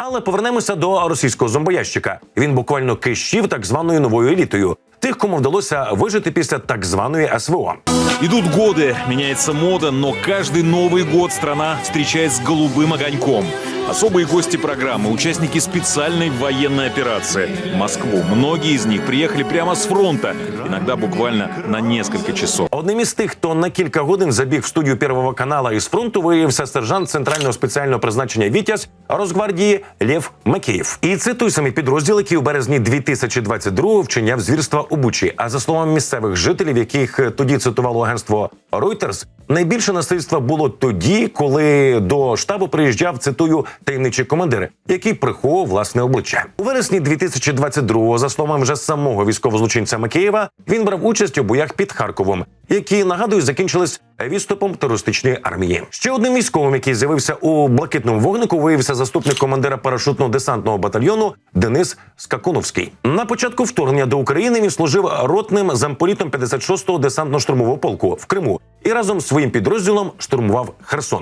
Але повернемося до російського зомбоящика. Він буквально кищів так званою новою елітою. Тих, кому вдалося вижити після так званої СВО. Идут годы, меняется мода, но каждый Новый год страна встречает с голубым огоньком. Особые гости программы, участники специальной военной операции в Москву. Многие из них приехали прямо с фронта, иногда буквально на несколько часов. Одним із тих, хто на кілька годин забіг в студію Первого канала із фронту, виявився сержант центрального спеціального призначення Вітязь Росгвардії Лєв Макеєв. І це той самий підрозділ, який у березні 2022-го вчиняв звірства у Бучі. А за словами місцевих жителів, яких тоді цитувало агентство Reuters, найбільше насильства було тоді, коли до штабу приїжджав цитую таємничий командир, який приховував власне обличчя. У вересні 2022-го, за словами вже самого військовозлочинця Макеєва, він брав участь у боях під Харковом, які нагадую закінчились відступом терористичної армії. Ще одним військовим, який з'явився у блакитному вогнику, виявився заступник командира парашутно-десантного батальйону Денис Скакуновський. На початку вторгнення до України він служив ротним замполітом 56-го десантно-штурмового полку в Криму і разом з своїм підрозділом штурмував Херсон.